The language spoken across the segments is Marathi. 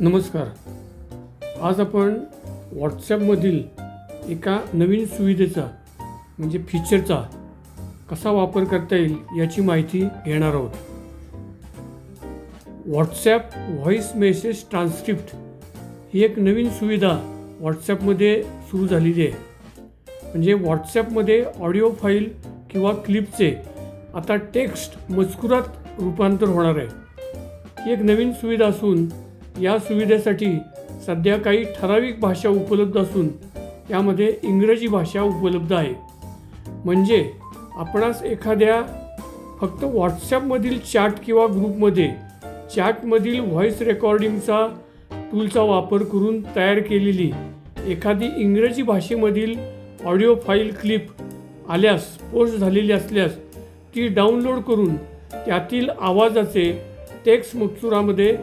नमस्कार. आज आपण व्हॉट्सॲपमधील एका नवीन सुविधेचा म्हणजे फीचरचा कसा वापर करता येईल याची माहिती घेणार आहोत. व्हॉट्सॲप व्हॉईस मेसेज ट्रान्स्क्रिप्ट ही एक नवीन सुविधा व्हॉट्सॲपमध्ये सुरू झालेली आहे. म्हणजे व्हॉट्सॲपमध्ये ऑडिओ फाईल किंवा क्लिपचे आता टेक्स्ट मजकुरात रूपांतर होणार आहे. ही एक नवीन सुविधा असून या सुविधेसाठी सध्या काही ठराविक भाषा उपलब्ध असून त्यामध्ये इंग्रजी भाषा उपलब्ध आहे. म्हणजे आपणास एखाद्या फक्त व्हॉट्सॲपमधील चॅट किंवा ग्रुपमध्ये चॅटमधील व्हॉईस रेकॉर्डिंगचा टूलचा वापर करून तयार केलेली एखादी इंग्रजी भाषेमधील ऑडिओ फाईल क्लिप आल्यास पोस्ट झालेली असल्यास ती डाउनलोड करून त्यातील आवाजाचे टेक्स्ट मजकुरामध्ये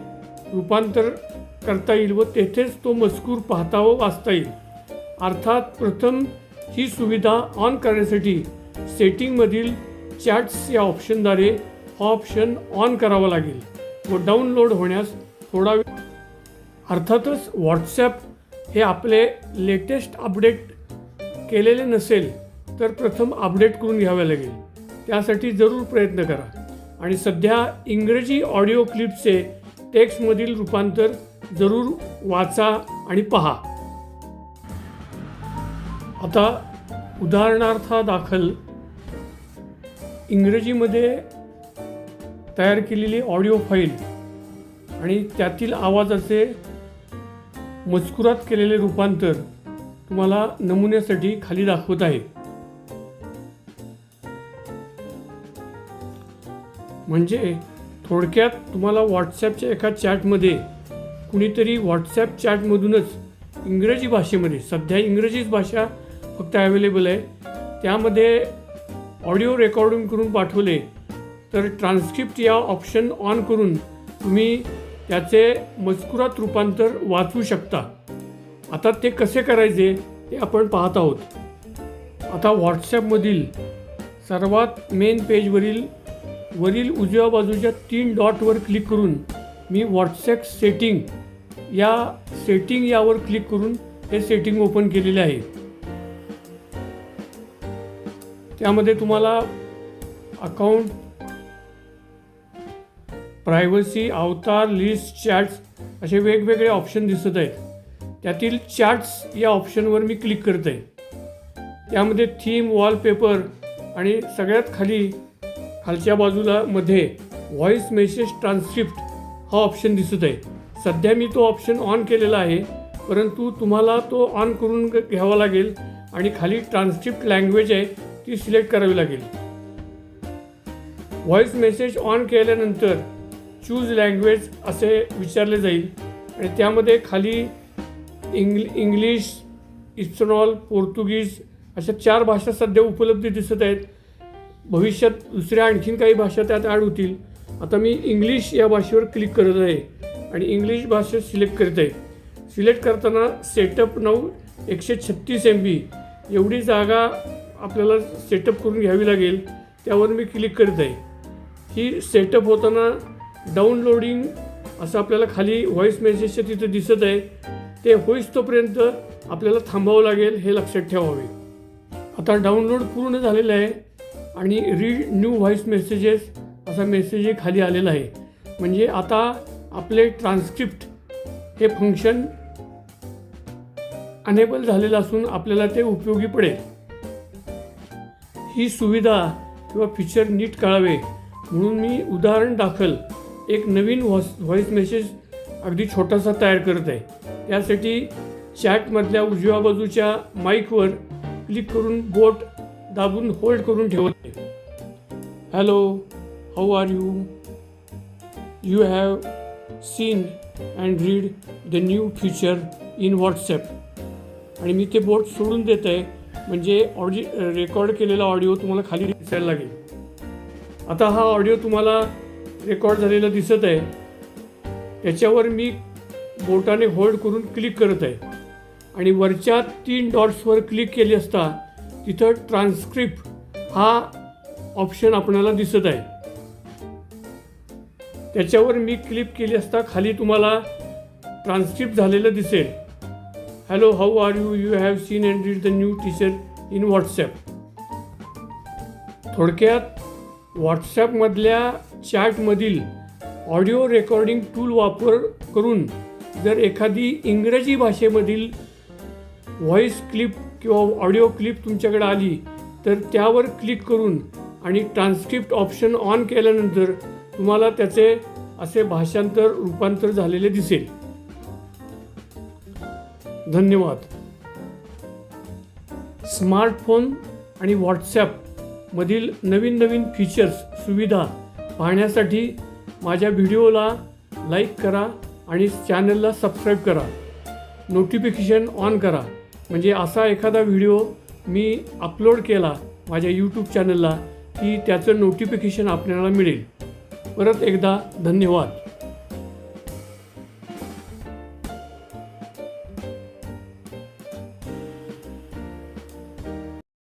रूपांतर करता येईल व तेथेच तो मजकूर पाहता व वाचता येईल. अर्थात प्रथम ही सुविधा ऑन करण्यासाठी सेटिंगमधील चॅट्स या ऑप्शनद्वारे हा ऑप्शन ऑन करावा लागेल व डाउनलोड होण्यास थोडा वेळ अर्थातच व्हॉट्सॲप हे आपले लेटेस्ट अपडेट केलेले नसेल तर प्रथम अपडेट करून घ्यावे लागेल. त्यासाठी जरूर प्रयत्न करा. आणि सध्या इंग्रजी ऑडिओ क्लिपचे टेक्स्टमधील रूपांतर जरूर वाचा आणि पहा. आता उदाहरणार्थादाखल इंग्रजीमध्ये तयार केलेली ऑडिओ फाईल आणि त्यातील आवाजाचे मजकुरात केलेले रूपांतर तुम्हाला नमुन्यासाठी खाली दाखवत आहे. म्हणजे थोडक्यात तुम्हाला व्हॉट्सॲपच्या एका चॅटमध्ये कुणीतरी व्हॉट्सॲप चॅटमधूनच इंग्रजी भाषेमध्ये सध्या इंग्रजीच भाषा फक्त ॲवेलेबल आहे त्यामध्ये ऑडिओ रेकॉर्डिंग करून पाठवले तर ट्रान्स्क्रिप्ट या ऑप्शन ऑन करून तुम्ही त्याचे मजकुरात रूपांतर वाचू शकता. आता ते कसे करायचे ते आपण पाहत आहोत. आता व्हॉट्सॲपमधील सर्वात मेन पेजवरील वरील उजव्या बाजूच्या तीन डॉटवर क्लिक करून मी व्हॉट्सॲप सेटिंग या सेटिंग यावर क्लिक करून हे सेटिंग ओपन केलेले आहे. त्यामध्ये तुम्हाला account privacy avatar list chats असे वेगवेगळे ऑप्शन दिसत आहेत. त्यातील चॅट्स या ऑप्शनवर मी क्लिक करत आहे. त्यामध्ये थीम वॉलपेपर आणि सगळ्यात खाली खालच्या बाजूला मध्ये व्हॉईस मेसेज ट्रान्स्क्रिप्ट हा ऑप्शन दिसत आहे. सध्या मी तो ऑप्शन ऑन केलेला आहे परंतु तुम्हाला तो ऑन करून घ्यावा लागेल आणि खाली ट्रान्स्क्रिप्ट लँग्वेज आहे ती सिलेक्ट करावी लागेल. व्हॉईस मेसेज ऑन केल्यानंतर चूज लँग्वेज असे विचारले जाईल आणि त्यामध्ये खाली इंग्ल इंग्लिश इस्टनॉल पोर्तुगीज अशा चार भाषा सध्या उपलब्ध दिसत आहेत. भविष्यात दुसऱ्या आणखीन काही भाषा त्यात ॲड होतील. आता मी इंग्लिश या भाषेवर क्लिक करत आहे आणि इंग्लिश भाषा सिलेक्ट करत आहे. सिलेक्ट करताना सेटअप नऊ एकशे छत्तीस एम बी एवढी जागा आपल्याला सेटअप करून घ्यावी लागेल त्यावर मी क्लिक करत आहे. ही सेटअप होताना डाउनलोडिंग असं आपल्याला खाली व्हॉईस मेसेजच्या तिथं दिसत आहे. ते होईस तोपर्यंत आपल्याला थांबावं लागेल हे लक्षात ठेवावे. आता डाउनलोड पूर्ण झालेलं आहे. आणि रीड न्यू व्हॉईस मेसेजेस असा मेसेज खाली आलेला आहे. म्हणजे आता आपले ट्रान्स्क्रिप्ट हे फंक्शन अनेबल झालेलं असून आपल्याला ते उपयोगी पडेल. ही सुविधा किंवा फीचर नीट कळावे म्हणून मी उदाहरण दाखल एक नवीन व्हॉस व्हॉईस मेसेज अगदी छोटासा तयार करत आहे. त्यासाठी चॅटमधल्या उजव्या बाजूच्या माईकवर क्लिक करून बोट दाबून होल्ड करून ठेवत hello how are you you have seen and read the new feature in WhatsApp आणि मी ते बोट सोडून देत आहे म्हणजे ऑडि रेकॉर्ड केलेला ऑडिओ तुम्हाला खाली दिसायला लागेल. आता हा ऑडिओ तुम्हाला रेकॉर्ड झालेला दिसत आहे. त्याच्यावर मी बोटाने होल्ड करून क्लिक करत आहे. आणि वरच्या तीन डॉट्सवर क्लिक केली असता तिथं ट्रान्स्क्रिप्ट हा ऑप्शन आपणाला दिसत आहे. त्याच्यावर मी क्लिक केली असता खाली तुम्हाला ट्रान्स्क्रिप्ट झालेलं दिसेल. Hello how are you you have seen and read the new teacher in WhatsApp थोडक्यात व्हॉट्सॲपमधल्या चॅटमधील ऑडिओ रेकॉर्डिंग टूल वापर करून जर एखादी इंग्रजी भाषेमधील व्हॉईस क्लिप किंवा ऑडिओ क्लिप तुमच्याकडे आली तर त्यावर क्लिक करून आणि ट्रान्स्क्रिप्ट ऑप्शन ऑन केल्यानंतर तुम्हाला त्याचे असे भाषांतर रूपांतर झालेले दिसेल. धन्यवाद. स्मार्टफोन आणि व्हॉट्सॲपमधील नवीन नवीन फीचर्स सुविधा पाहण्यासाठी माझ्या व्हिडिओला लाईक करा आणि चॅनलला सबस्क्राईब करा. नोटिफिकेशन ऑन करा. म्हणजे असा एखादा व्हिडिओ मी अपलोड केला माझ्या यूट्यूब चॅनलला की त्याचं नोटिफिकेशन आपल्याला मिळेल. परत एकदा धन्यवाद.